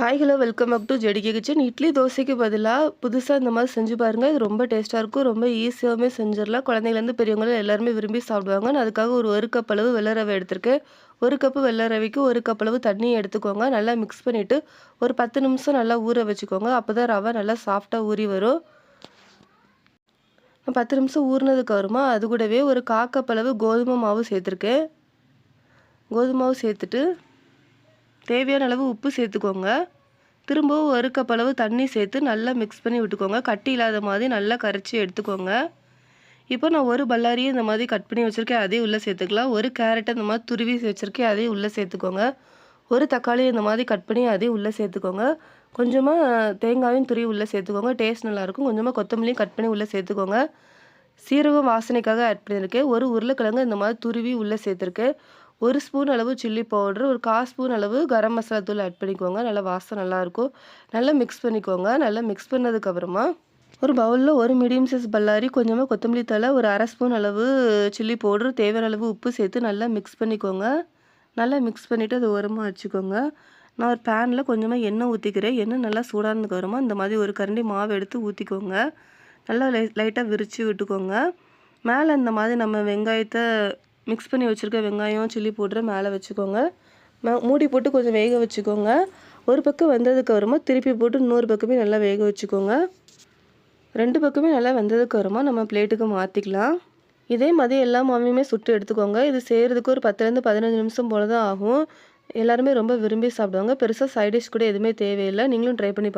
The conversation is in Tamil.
Hi hello welcome back to JDK kitchen idli தோசைக்கு பதிலாக புதுசாக இந்த மாதிரி செஞ்சு பாருங்கள் இது ரொம்ப டேஸ்ட்டாக இருக்கும். ரொம்ப ஈஸியாகவுமே செஞ்சிடலாம். குழந்தைங்கலேருந்து பெரியவங்களும் எல்லாருமே விரும்பி சாப்பிடுவாங்க. நான் அதுக்காக ஒரு ஒரு கப் அளவு வெள்ளை ரவை எடுத்திருக்கேன். ஒரு கப்பு வெள்ளை ரவைக்கு ஒரு கப் அளவு தண்ணியை எடுத்துக்கோங்க. நல்லா மிக்ஸ் பண்ணிவிட்டு ஒரு பத்து நிமிஷம் நல்லா ஊற வச்சுக்கோங்க. அப்போ தான் ரவை நல்லா சாஃப்டாக ஊறி வரும். பத்து நிமிஷம் ஊறினதுக்கு அப்புறமா அது கூடவே ஒரு காக்கப்பளவு கோதுமை மாவு சேர்த்துருக்கேன். கோதுமை மாவு சேர்த்துட்டு தேவையான அளவு உப்பு சேர்த்துக்கோங்க. திரும்பவும் ஒரு கப் அளவு தண்ணி சேர்த்து நல்லா மிக்ஸ் பண்ணி விட்டுக்கோங்க. கட்டி இல்லாத மாதிரி நல்லா கரைச்சி எடுத்துக்கோங்க. இப்போ நான் ஒரு பல்லாரியும் இந்த மாதிரி கட் பண்ணி வச்சுருக்கேன். அதையும் உள்ளே சேர்த்துக்கலாம். ஒரு கேரட்டை இந்த மாதிரி துருவி வச்சுருக்கேன். அதையும் உள்ளே சேர்த்துக்கோங்க. ஒரு தக்காளி இந்த மாதிரி கட் பண்ணி அதையும் உள்ளே சேர்த்துக்கோங்க. கொஞ்சமாக தேங்காயும் துருவி உள்ளே சேர்த்துக்கோங்க. டேஸ்ட் நல்லாயிருக்கும் கொஞ்சமாக கொத்தமல்லியும் கட் பண்ணி உள்ளே சேர்த்துக்கோங்க. சீரகம் வாசனைக்காக ஆட் பண்ணியிருக்கேன். ஒரு உருளைக்கிழங்கு இந்த மாதிரி துருவி உள்ளே சேர்த்துருக்கேன். ஒரு ஸ்பூன் அளவு சில்லி பவுட்ரு ஒரு கால் ஸ்பூன் அளவு கரம் மசாலா தூள் ஆட் பண்ணிக்கோங்க. நல்லா வாசம் நல்லாயிருக்கும் நல்லா மிக்ஸ் பண்ணிக்கோங்க. நல்லா மிக்ஸ் பண்ணதுக்கப்புறமா ஒரு பவுலில் ஒரு மீடியம் சைஸ் பல்லாரி கொஞ்சமாக கொத்தமல்லி தலை ஒரு அரை ஸ்பூன் அளவு சில்லி பவுட்ரு தேவையான அளவு உப்பு சேர்த்து நல்லா மிக்ஸ் பண்ணிக்கோங்க. நல்லா மிக்ஸ் பண்ணிவிட்டு அது உரமாக வச்சுக்கோங்க. நான் ஒரு பேனில் கொஞ்சமாக எண்ணெய் ஊற்றிக்கிறேன் எண்ணெய் நல்லா சூடானதுக்கு வருமா இந்த மாதிரி ஒரு கரண்டி மாவு எடுத்து ஊற்றிக்கோங்க நல்லா லை லைட்டாக விரித்து விட்டுக்கோங்க. மேலே இந்த மாதிரி நம்ம வெங்காயத்தை மிக்ஸ் பண்ணி வச்சுருக்க வெங்காயம் சில்லி பவுட்ரு மேலே வச்சுக்கோங்க. மூடி போட்டு கொஞ்சம் வேக வச்சுக்கோங்க. ஒரு பக்கம் வெந்ததுக்கு அப்புறமா திருப்பி போட்டு இன்னொரு பக்கமே நல்லா வேக வச்சுக்கோங்க. ரெண்டு பக்கமே நல்லா வெந்ததுக்கு அப்புறமா நம்ம பிளேட்டுக்கு மாற்றிக்கலாம் இதே மாதிரி எல்லா மாவியுமே சுட்டு எடுத்துக்கோங்க. இது செய்கிறதுக்கு ஒரு பத்துலேருந்து பதினஞ்சு நிமிஷம் போல தான் ஆகும். எல்லாருமே ரொம்ப விரும்பி சாப்பிடுவாங்க. பெருசாக சைடிஷ் கூட எதுவுமே தேவையில்லை. நீங்களும் ட்ரை பண்ணி